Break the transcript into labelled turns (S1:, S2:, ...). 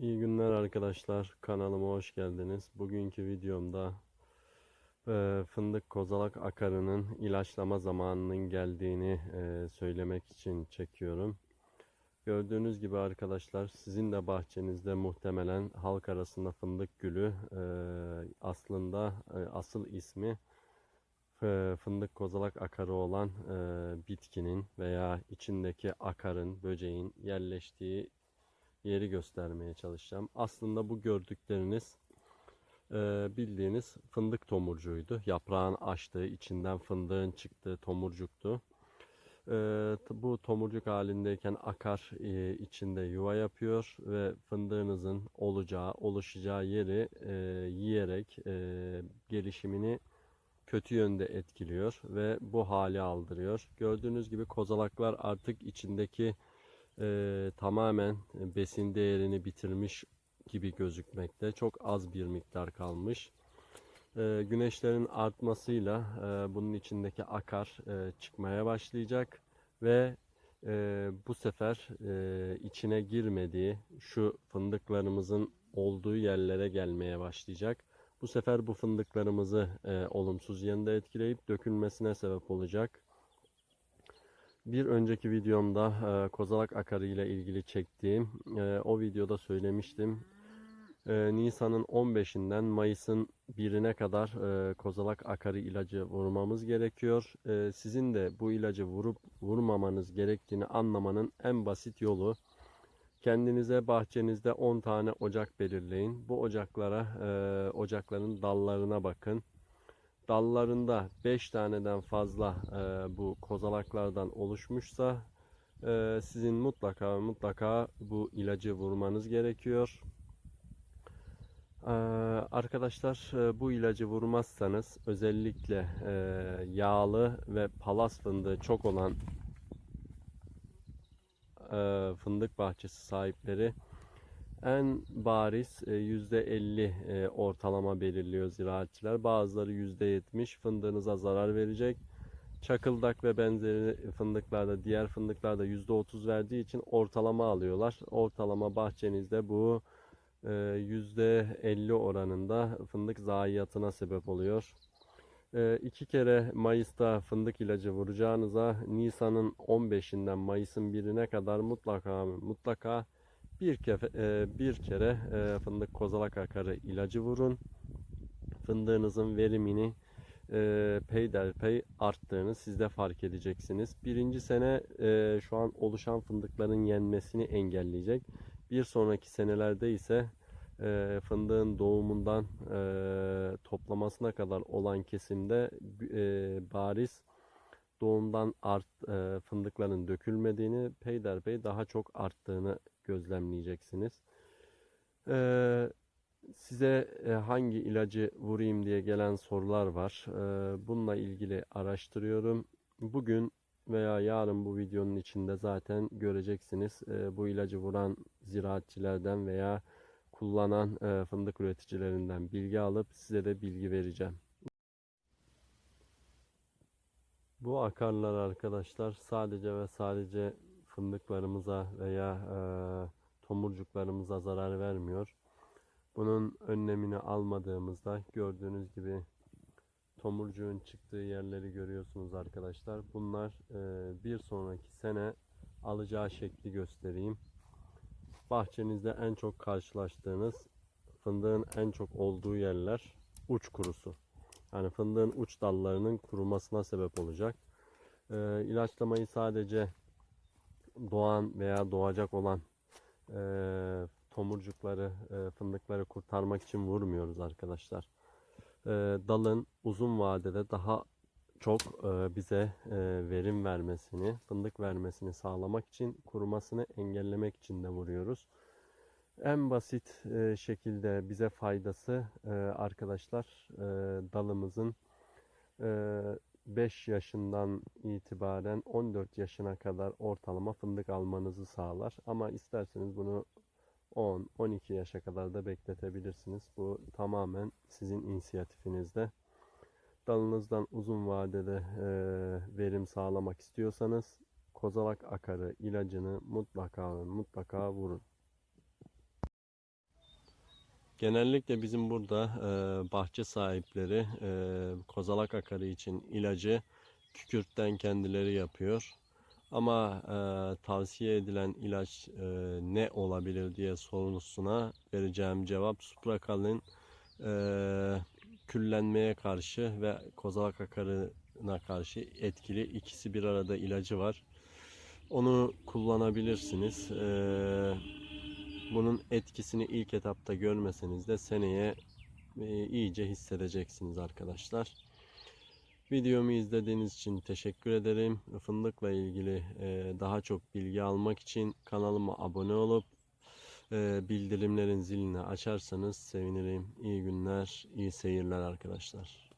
S1: İyi günler arkadaşlar. Kanalıma hoş geldiniz. Bugünkü videomda e, fındık kozalak akarının ilaçlama zamanının geldiğini e, söylemek için çekiyorum. Gördüğünüz gibi arkadaşlar sizin de bahçenizde muhtemelen halk arasında fındık gülü e, aslında e, asıl ismi e, fındık kozalak akarı olan e, bitkinin veya içindeki akarın, böceğin yerleştiği yeri göstermeye çalışacağım. Aslında bu gördükleriniz e, bildiğiniz fındık tomurcuğuydu. Yaprağın açtığı, içinden fındığın çıktığı tomurcuktu. E, bu tomurcuk halindeyken akar e, içinde yuva yapıyor ve fındığınızın olacağı, oluşacağı yeri yiyerek gelişimini kötü yönde etkiliyor ve bu hali aldırıyor. Gördüğünüz gibi kozalaklar artık içindeki e, tamamen besin değerini bitirmiş gibi gözükmekte. Çok az bir miktar kalmış. E, güneşlerin artmasıyla e, bunun içindeki akar e, çıkmaya başlayacak ve e, bu sefer e, içine girmediği şu fındıklarımızın olduğu yerlere gelmeye başlayacak. Bu sefer bu fındıklarımızı e, olumsuz yönde etkileyip dökülmesine sebep olacak. Bir önceki videomda e, kozalak akarı ile ilgili çektiğim e, o videoda söylemiştim. E, Nisan'ın 15'inden Mayıs'ın 1'ine kadar e, kozalak akarı ilacı vurmamız gerekiyor. E, sizin de bu ilacı vurup vurmamanız gerektiğini anlamanın en basit yolu kendinize bahçenizde 10 tane ocak belirleyin. Bu ocaklara e, ocakların dallarına bakın dallarında 5 taneden fazla e, bu kozalaklardan oluşmuşsa e, sizin mutlaka mutlaka bu ilacı vurmanız gerekiyor. E, arkadaşlar e, bu ilacı vurmazsanız özellikle e, yağlı ve palas fındığı çok olan e, fındık bahçesi sahipleri en bariz e, %50 e, ortalama belirliyor ziraatçılar. Bazıları %70 fındığınıza zarar verecek. Çakıldak ve benzeri fındıklarda, diğer fındıklarda %30 verdiği için ortalama alıyorlar. Ortalama bahçenizde bu e, %50 oranında fındık zayiatına sebep oluyor. E, iki kere Mayıs'ta fındık ilacı vuracağınıza Nisan'ın 15'inden Mayıs'ın 1'ine kadar mutlaka mutlaka bir, kefe, e, bir kere e, fındık kozalak akarı ilacı vurun. Fındığınızın verimini e, peyderpey arttığını siz de fark edeceksiniz. Birinci sene e, şu an oluşan fındıkların yenmesini engelleyecek. Bir sonraki senelerde ise e, fındığın doğumundan e, toplamasına kadar olan kesimde e, bariz doğumdan art, e, fındıkların dökülmediğini, peyderpey daha çok arttığını gözlemleyeceksiniz. Ee, size e, hangi ilacı vurayım diye gelen sorular var. Ee, bununla ilgili araştırıyorum. Bugün veya yarın bu videonun içinde zaten göreceksiniz. Ee, bu ilacı vuran ziraatçilerden veya kullanan e, fındık üreticilerinden bilgi alıp size de bilgi vereceğim. Bu akarlar arkadaşlar sadece ve sadece fındıklarımıza veya e, tomurcuklarımıza zarar vermiyor. Bunun önlemini almadığımızda gördüğünüz gibi tomurcuğun çıktığı yerleri görüyorsunuz arkadaşlar. Bunlar e, bir sonraki sene alacağı şekli göstereyim. Bahçenizde en çok karşılaştığınız fındığın en çok olduğu yerler uç kurusu. Yani fındığın uç dallarının kurumasına sebep olacak. E, ilaçlamayı sadece doğan veya doğacak olan e, tomurcukları, e, fındıkları kurtarmak için vurmuyoruz arkadaşlar. E, dalın uzun vadede daha çok e, bize e, verim vermesini, fındık vermesini sağlamak için, kurumasını engellemek için de vuruyoruz. En basit e, şekilde bize faydası e, arkadaşlar e, dalımızın e, 5 yaşından itibaren 14 yaşına kadar ortalama fındık almanızı sağlar. Ama isterseniz bunu 10-12 yaşa kadar da bekletebilirsiniz. Bu tamamen sizin inisiyatifinizde. Dalınızdan uzun vadede e, verim sağlamak istiyorsanız kozalak akarı ilacını mutlaka mutlaka vurun. Genellikle bizim burada e, bahçe sahipleri e, kozalak akarı için ilacı kükürtten kendileri yapıyor. Ama e, tavsiye edilen ilaç e, ne olabilir diye sorusuna vereceğim cevap Suprakal'in e, küllenmeye karşı ve kozalak akarına karşı etkili ikisi bir arada ilacı var. Onu kullanabilirsiniz. E, bunun etkisini ilk etapta görmeseniz de seneye e, iyice hissedeceksiniz arkadaşlar. Videomu izlediğiniz için teşekkür ederim. Fındıkla ilgili e, daha çok bilgi almak için kanalıma abone olup e, bildirimlerin zilini açarsanız sevinirim. İyi günler, iyi seyirler arkadaşlar.